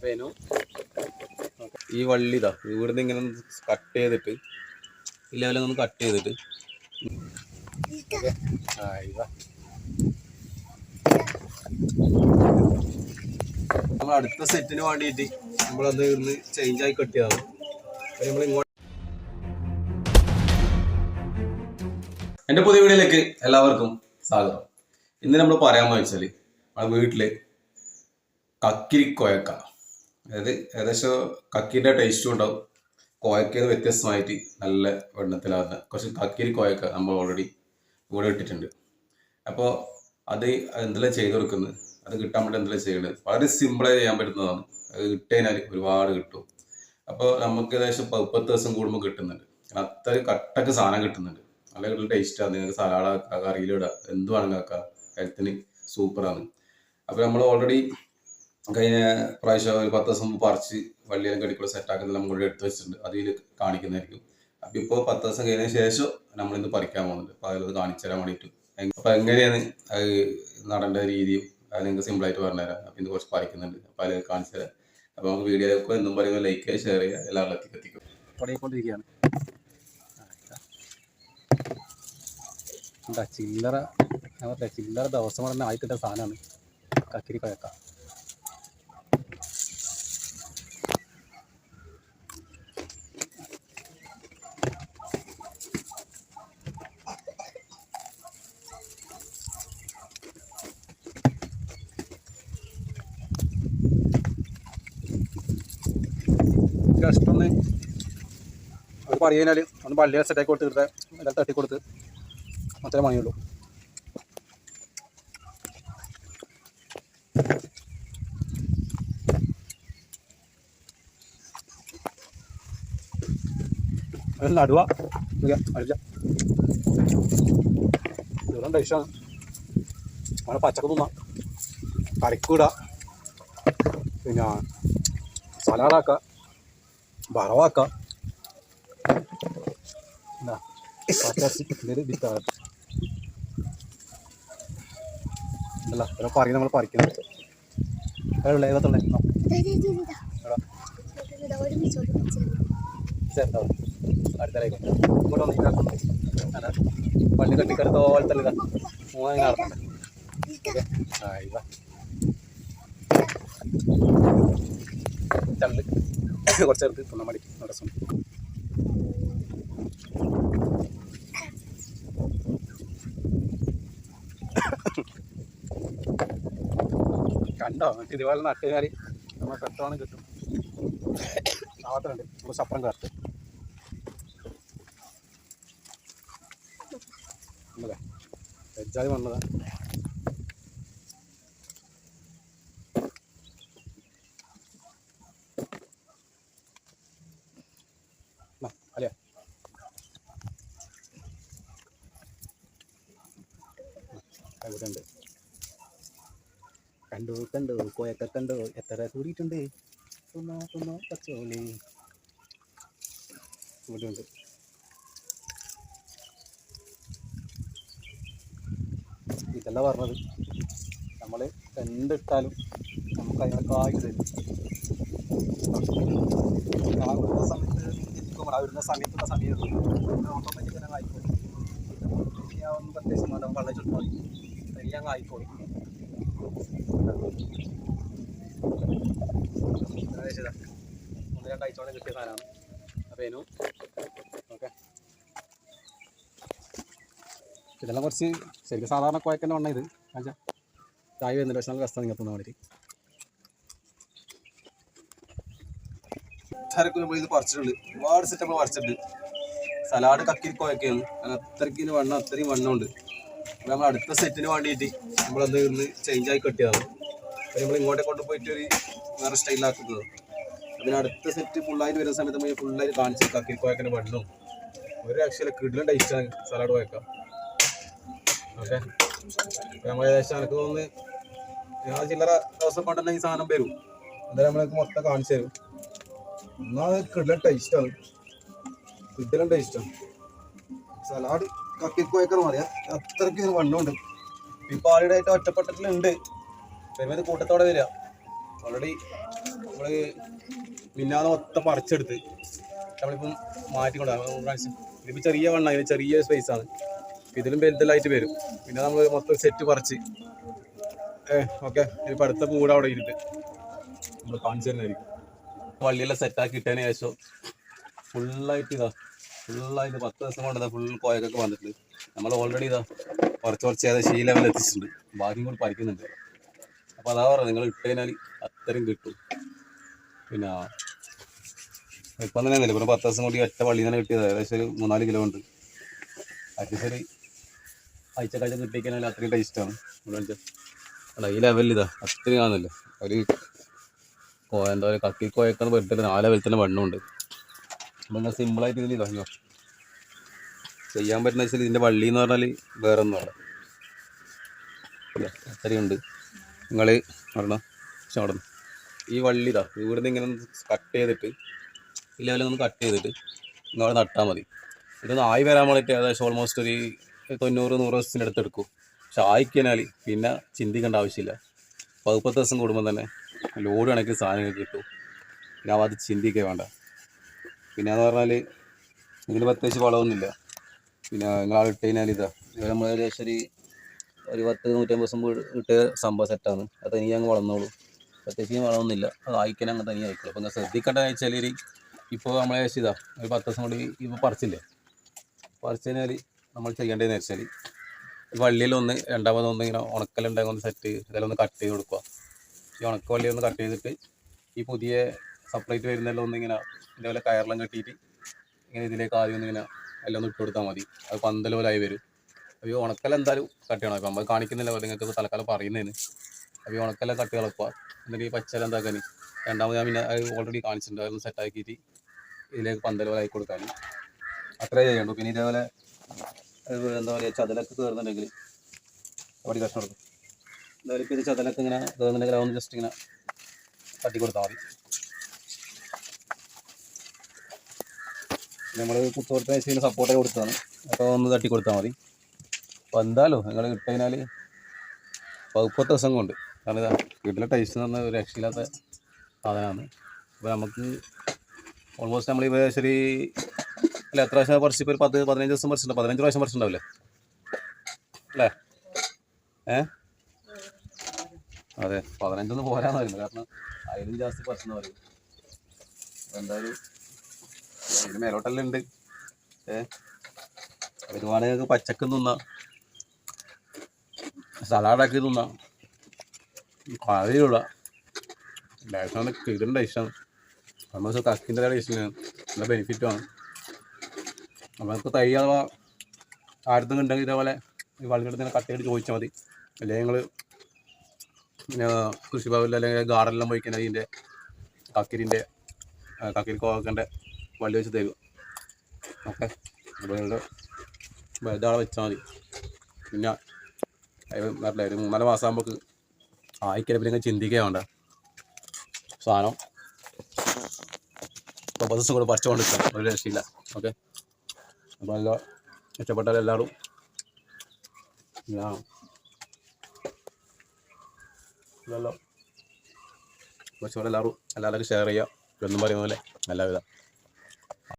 അപ്പോൾ അതിനു ഈ വള്ളി ഇതാ ഇവിടുന്ന് ഇങ്ങനെ കട്ട് ചെയ്തിട്ട് ഈ ഒന്ന് കട്ട് ചെയ്തിട്ട്. ഓക്കെ ആ ഇതാ. നമ്മൾ അടുത്ത സെറ്റിന് വേണ്ടിയിട്ട് നമ്മളത് ഇന്ന് ചേഞ്ച് ആയി കട്ട് നമ്മൾ ഇങ്ങോട്ട് എന്റെ പുതിയ വീഡിയോയിലേക്ക് എല്ലാവർക്കും സ്വാഗതം. ഇന്ന് നമ്മൾ പറയാൻ വെച്ചാൽ നമ്മുടെ വീട്ടിൽ കക്കിരി കോയക്ക അതായത് ഏകദേശം കക്കീന്റെ ടേസ്റ്റും ഉണ്ടാവും. കോയക്കയിൽ വ്യത്യസ്തമായിട്ട് നല്ല വെണ്ണത്തിലാകുന്ന കുറച്ച് കക്കിരി കോയക്ക നമ്മൾ ഓൾറെഡി ഇവിടെ ഇട്ടിട്ടുണ്ട്. അപ്പോൾ അത് എന്തെല്ലാം ചെയ്ത് കൊടുക്കുന്നത്? അത് കിട്ടാൻ വേണ്ടി എന്തെല്ലാം ചെയ്യേണ്ടത് വളരെ സിമ്പിളായി ചെയ്യാൻ പറ്റുന്നതാണ്. അത് കിട്ടിയതിനാൽ ഒരുപാട് കിട്ടും. അപ്പോൾ നമുക്ക് ഏകദേശം പത്ത് ദിവസം കൂടുമ്പോൾ കിട്ടുന്നുണ്ട്. കാരണം അത്രയും കട്ടക്ക് സാധനം കിട്ടുന്നുണ്ട്. നല്ല കിട്ടുന്ന ടേസ്റ്റാണ് നിങ്ങൾക്ക് സലാഡ് ആക്കുക കറിയിലിടാം എന്ത് വേണമെങ്കിൽ ആക്കാം. ഹെൽത്തിന് സൂപ്പറാണ് അപ്പോൾ നമ്മൾ ഓൾറെഡി കഴിഞ്ഞ പ്രാവശ്യം ഒരു പത്ത് ദിവസം പറിച്ച് വള്ളിയെല്ലാം കടിക്കൂടെ സെറ്റാക്കുന്നതെല്ലാം നമ്മൾ കൂടെ എടുത്ത് വെച്ചിട്ടുണ്ട്. അതിൽ കാണിക്കുന്നതായിരിക്കും. അപ്പോൾ ഇപ്പോൾ പത്ത് ദിവസം കഴിഞ്ഞതിന് ശേഷം നമ്മളിന്ന് പറിക്കാൻ പോകുന്നുണ്ട്. അപ്പോൾ അതിലത് കാണിച്ചു തരാൻ വേണ്ടിയിട്ട്. അപ്പോൾ എങ്ങനെയാണ് അത് നടേണ്ട രീതിയും അത് നിങ്ങൾക്ക് സിമ്പിളായിട്ട് പറഞ്ഞുതരാം അപ്പോൾ ഇന്ന് കുറച്ച് പറിക്കുന്നുണ്ട്. അപ്പോൾ അതിൽ കാണിച്ചു തരാം. അപ്പോൾ നമുക്ക് വീഡിയോയിലൊക്കെ എന്നും പറയുമ്പോൾ ലൈക്ക് ചെയ്യുക ഷെയർ ചെയ്യുക. എല്ലാവരിലും എത്തിക്കും. ചില്ലറ? ചില്ലറ ദിവസം പറഞ്ഞ ആയിക്കിട്ട സാധനമാണ് കക്കിരി കൊയക്ക ജസ്റ്റ് ഒന്ന് അവർ പറയുകഴിഞ്ഞാൽ ഒന്ന് പള്ളിയെ സെറ്റാക്കി കൊടുത്ത് എടുത്ത് എല്ലാം തട്ടി കൊടുത്ത് അത്രേ മണിയുള്ളൂ അത് നടുവ. ഇഷ്ടമാണ് നമ്മളെ പച്ചക്ക തിന്നാം. കറിക്കൂട പിന്നെ സലാഡാക്ക വറവാക്ക ഇതൊരു വിത്താണ് അല്ല ഇവരെ പറയും നമ്മൾ പറിക്കുന്നത് എവിടെ ഏകത്തുള്ളേ ചെറുതാവും അടുത്തലേക്ക് ഇങ്ങോട്ട് വന്നിട്ട് പള്ളി കെട്ടിക്കടുത്ത പോലത്തെ മൂന്നാം നടത്തണ്ടേ ഓക്കെ ആ ഇവ കുറച്ചെടുത്ത് തിന്നാൻ വേണ്ടി രസം കണ്ടോ? എന്നിട്ട് ഇതുപോലെ നട്ടുകാരി നമ്മൾ പെട്ടോണം കിട്ടും. ആവത്തുണ്ട് നമ്മൾ സപ്പറം കറക്റ്റ് അല്ലേ വെജാതി വന്നതാ. കണ്ടു കണ്ടോ കോയൊക്കെ കണ്ടോ. എത്ര കൂടിയിട്ടുണ്ട്? തുന്നോ തുന്നോ പച്ചോളി ഇവിടെ ഉണ്ട് ഇതല്ല പറഞ്ഞത്. നമ്മൾ എന്തിട്ടാലും നമുക്ക് അതിനൊക്കെ തരും. ആ വരുന്ന സമയത്ത് എത്തിക്കുമ്പോൾ ആ വരുന്ന സമയത്തുള്ള സമയത്ത് ഓട്ടോമാറ്റിക് തന്നെ ഒന്നും പ്രത്യേകിച്ച് വേണ്ട വെള്ളം തനിയാൻ ആയിക്കോളും. ഏകദേശം ഒന്ന് കിട്ടിയ സാധനമാണ് അപ്പോൾ ഓക്കെ ഇതെല്ലാം കുറച്ച് ശരിക്കും സാധാരണ കുഴക്കേണ്ട വണ്ണം ഇത് കാണിച്ചാൽ ചായ വരുന്നില്ല പക്ഷെ നല്ല രസം നിങ്ങൾക്ക് വേണ്ടിയിട്ട് ചരക്ക് നമ്മൾ ഇത് പറിച്ചിട്ടുണ്ട് ഒരുപാട് സെറ്റ് നമ്മൾ പറിച്ചിട്ടുണ്ട് സലാഡ് കക്കി കോയൊക്കെയാണ് അത്രയ്ക്ക് വണ്ണം അത്രയും വണ്ണമുണ്ട് നമ്മൾ അടുത്ത സെറ്റിന് വേണ്ടിയിട്ട് നമ്മളത് ഇന്ന് ആയി കെട്ടിയതാണ് നമ്മൾ ഇങ്ങോട്ടേ കൊണ്ടുപോയിട്ട് ഒരു വേറെ സ്റ്റൈലാക്കുന്നത് അതിന് അടുത്ത സെറ്റ് ഫുള്ളായിട്ട് വരുന്ന സമയത്ത് നമ്മൾ ഫുള്ളായിട്ട് കക്കി കോയക്കിന്റെ വെള്ളവും ഒരു ആക്ച്വലി കിടിലും ടൈസ്റ്റാണ് സലാഡ് കോയക്കാം. ഓക്കെ? നമ്മൾ ഏകദേശം എനിക്ക് തോന്നുന്നു ഞാൻ ചില്ലറ ദിവസം കൊണ്ടുതന്നെ ഈ സാധനം വരും. എന്തായാലും നമ്മൾക്ക് മൊത്തം കാണിച്ചു തരും. എന്നാൽ കിഡിലും ടേസ്റ്റാണ് കിഡിലും ടേസ്റ്റാണ് സലാഡ് കക്കിക്കോയക്കർ മതിയാ അത്രയ്ക്ക് വണ്ണമുണ്ട് ഇപ്പൊ ആളുടെ ആയിട്ട് ഒറ്റപ്പെട്ടിട്ടുണ്ട് കൂട്ടത്തോടെ വരിക ഓൾറെഡി നമ്മൾ മിന്നാതെ ഒത്ത പറിച്ചെടുത്ത്. നമ്മളിപ്പം മാറ്റിക്കൊണ്ടാകും ഇതിപ്പോൾ ചെറിയ വണ്ണ. ഇതിന് ചെറിയ സ്പേസ് ആണ്. ഇതിലും വലുതലായിട്ട് വരും. പിന്നെ നമ്മൾ മൊത്തം സെറ്റ് പറിച്ച്. ഏ ഓക്കെ. ഇപ്പം അടുത്ത പൂട അവിടെ ഇരുന്ന്. നമ്മൾ കാണിച്ചു തരുന്നതായിരിക്കും. വള്ളിയെല്ലാം സെറ്റാക്കി ഇട്ടതിന് ശേഷം ഫുള്ളായിട്ട് ഇതാ. ഫുള്ളായിട്ട് പത്ത് ദിവസം കൊണ്ട് ഫുൾ കോയക്കൊക്കെ വന്നിട്ടുണ്ട് നമ്മൾ ഓൾറെഡി ഇതാ കുറച്ച് കുറച്ച് ഏകദേശം ഈ എത്തിച്ചിട്ടുണ്ട്. ബാക്കിയും കൂടി പറിക്കുന്നുണ്ട്. അപ്പോൾ അതാ പറയുക നിങ്ങൾ ഇട്ട് കഴിഞ്ഞാൽ അത്രയും കിട്ടും. പിന്നെ ഇപ്പം തന്നെ ഇപ്പം പത്ത് ദിവസം കൂടി ഒറ്റ വള്ളി തന്നെ കിട്ടിയത് ഏകദേശം ഒരു മൂന്നാൽ കിലോ ഉണ്ട്. അത്യാവശ്യം അയച്ച കാഴ്ച കിട്ടിക്കഴിഞ്ഞാൽ അത്രയും ടേസ്റ്റാണ് അല്ല ഈ ലെവലിൽ ഇതാ അത്രയും കാണുന്നില്ല. ഒരു എന്താ പറയുക കക്കി കോയക്കാന്ന് വെറുതെ നാല് ലെവലിൽ തന്നെ വണ്ണമുണ്ട് അപ്പം നിങ്ങൾ സിമ്പിളായിട്ട് ഇതിൽ ഇതാ ചെയ്യാൻ പറ്റുന്ന വെച്ചാൽ ഇതിന്റെ വള്ളി എന്ന് പറഞ്ഞാൽ വേറെ ഒന്നുമല്ല അത്രയും അത്രയുണ്ട് നിങ്ങൾ പക്ഷെ അവിടെ ഈ വള്ളി ഇതാ ഇവിടുന്ന് ഇങ്ങനെ കട്ട് ചെയ്തിട്ട് ഈ ലെവലിൽ ഒന്ന് കട്ട് ചെയ്തിട്ട് നിങ്ങൾ നട്ടാൽ മതി. ഇതൊന്ന് ആയി വരാൻ വേണ്ടിയിട്ട് ഏകദേശം ഓൾമോസ്റ്റ് ഒരു തൊണ്ണൂറ് നൂറ് ദിവസത്തിന് അടുത്ത് എടുക്കും. പക്ഷെ ആയിക്കഴിഞ്ഞാൽ പിന്നെ ചിന്തിക്കേണ്ട ആവശ്യമില്ല. പതിപ്പത്ത് ദിവസം കൂടുമ്പോൾ തന്നെ ലോഡ് കണക്കിന് സാധനങ്ങൾ കിട്ടും. പിന്നെ അത് ചിന്തിക്കുക വേണ്ട. പിന്നെ എന്ന് പറഞ്ഞാൽ ഇതിന് പ്രത്യേകിച്ച് വളമൊന്നുമില്ല. പിന്നെ നിങ്ങൾ ഇട്ട് കഴിഞ്ഞാൽ ഇത് നമ്മൾ ഏകദേശം ഒരു ഒരു പത്ത് നൂറ്റമ്പത് ദിവസം ഇട്ട് സംഭവം സെറ്റാണ് അത് തനിയെ അങ്ങ് വളർന്നോളൂ. പ്രത്യേകിച്ച് വളർന്നില്ല. അത് ആയിക്കാൻ അങ്ങ് തനിയെ ആയിക്കോളൂ. അപ്പം നിങ്ങൾ ശ്രദ്ധിക്കേണ്ടതെന്ന് വെച്ചാൽ ഇപ്പോൾ നമ്മളെ ഇതാ ഒരു പത്ത് ദിവസം കൂടി ഇപ്പോൾ പറിച്ചില്ലേ? പറിച്ചു നമ്മൾ ചെയ്യേണ്ടതെന്ന് വെച്ചാൽ വള്ളിയിലൊന്ന് രണ്ടാമതൊന്ന് ഇങ്ങനെ ഉണക്കലുണ്ടെങ്കിൽ ഒന്ന് സെറ്റ് ഇതെല്ലാം ഒന്ന് കട്ട് ചെയ്ത് കൊടുക്കുക. ഈ ഉണക്ക വള്ളി ഒന്ന് കട്ട് ചെയ്തിട്ട് ഈ പുതിയ സെപ്പറേറ്റ് വരുന്നതെല്ലാം ഒന്ന് ഇങ്ങനെ ഇതേപോലെ കയറെല്ലാം കെട്ടിയിട്ട് ഇങ്ങനെ ഇതിലേക്ക് ആദ്യം ഒന്ന് ഇങ്ങനെ എല്ലാം ഒന്ന് ഇട്ട് കൊടുത്താൽ മതി. അത് പന്തൽ പോലെ ആയി വരും. അപ്പോൾ ഈ ഉണക്കൽ എന്തായാലും കട്ട് ചെയ്യണം. നമ്മൾ കാണിക്കുന്നില്ല നിങ്ങൾക്ക് തലക്കാലം പറയുന്നതിന് അപ്പോൾ ഈ ഉണക്കല കട്ട് കളക്കുക എന്നിട്ട് ഈ പച്ചല എന്താക്കാൻ രണ്ടാമത് ഞാൻ പിന്നെ ഓൾറെഡി കാണിച്ചിട്ടുണ്ട്. അതൊന്ന് സെറ്റ് ആക്കിയിട്ട് ഇതിലേക്ക് പന്തൽ പോലെ ആക്കി കൊടുക്കാൻ അത്രേ ചെയ്യണ്ടു പിന്നെ ഇതേപോലെ എന്താ പറയുക ചതലൊക്കെ കയറുന്നുണ്ടെങ്കിൽ അവിടെ കഷ്ണം എടുക്കും. എന്തായാലും ഇപ്പോൾ ഇത് ചതലൊക്കെ ഇങ്ങനെ കയറുന്നുണ്ടെങ്കിൽ അതൊന്ന് ജസ്റ്റ് ഇങ്ങനെ തട്ടി കൊടുത്താൽ മതി. നമ്മൾ കുത്തോർത്ത വെച്ച് സപ്പോർട്ട് കൊടുത്തതാണ്. അപ്പോൾ ഒന്ന് തട്ടി കൊടുത്താൽ മതി. അപ്പോൾ എന്തായാലും നിങ്ങൾ കിട്ടുകഴിഞ്ഞാൽ പതിപ്പത്ത് ദിവസം കൊണ്ട്. കാരണം ഇതാ വീട്ടിലെ ടേസ്റ്റ് പറഞ്ഞാൽ ഒരു രക്ഷയില്ലാത്ത സാധനമാണ് അപ്പോൾ നമുക്ക് ഓൾമോസ്റ്റ് നമ്മൾ ഇപ്പോൾ ശരി അല്ല എത്ര പ്രാവശ്യം പറിച്ച് ഇപ്പോൾ ഒരു പത്ത് പതിനഞ്ച് ദിവസം പറിച്ചിട്ടുണ്ട്? പതിനഞ്ച് പ്രാവശ്യം പറിച്ചിട്ടുണ്ടാവില്ലേ? അല്ലേ? ഏ? അതെ പതിനഞ്ചൊന്നും പോരാന്ന് പറയുന്നത് കാരണം അതിലും ജാസ്തി പറിച്ചെന്ന് പറയും. എന്തായാലും അതിന് മേലോട്ടെല്ലാം ഉണ്ട് ഏ? ഒരുപാട് പച്ചക്കൊന്നും പച്ചക്ക് തിന്നാം. സലാഡാക്കി തിന്നാം. കാര്യമുള്ള ഡയറ്റാണ് കിടിലും ടേസ്റ്റാണ് നമ്മൾ കക്കിന്റെ ടേസ്റ്റിന് നല്ല ബെനിഫിറ്റുമാണ് നമുക്ക് തൈ അഥവാ ആരത്തും ഉണ്ടെങ്കിൽ ഇതേപോലെ ഈ വള്ളിയെടുത്ത് കട്ട് ചെയ്ത് ചോദിച്ചാൽ മതി. അല്ലെങ്കിൽ ഞങ്ങൾ പിന്നെ കൃഷിഭവനിൽ അല്ലെങ്കിൽ ഗാർഡനിലും പോയി കഴിഞ്ഞാൽ ഇതിന്റെ കക്കിരിന്റെ കക്കിരി കോക്കന്റെ വള്ളി വെച്ച് തരും. ഓക്കെ? അപ്പോൾ വലുതാളെ വെച്ചാൽ മതി. പിന്നെ നല്ല ഒരു മൂന്നാൽ മാസം ആകുമ്പോൾ ആയിക്കല പിന്നെ ചിന്തിക്കുക സാധനം. മുപ്പത് ദിവസം കൂടെ പറിച്ചുകൊണ്ട് നിൽക്കാം ഒരു രക്ഷയില്ല. ഓക്കെ? അപ്പോൾ നല്ല മെച്ചപ്പെട്ട എല്ലാവരും ഇല്ലല്ലോ മെച്ചപ്പെട്ട എല്ലാവരും എല്ലാവർക്കും ഷെയർ ചെയ്യുക. എന്നും പറയുന്ന പോലെ എല്ലാവിധ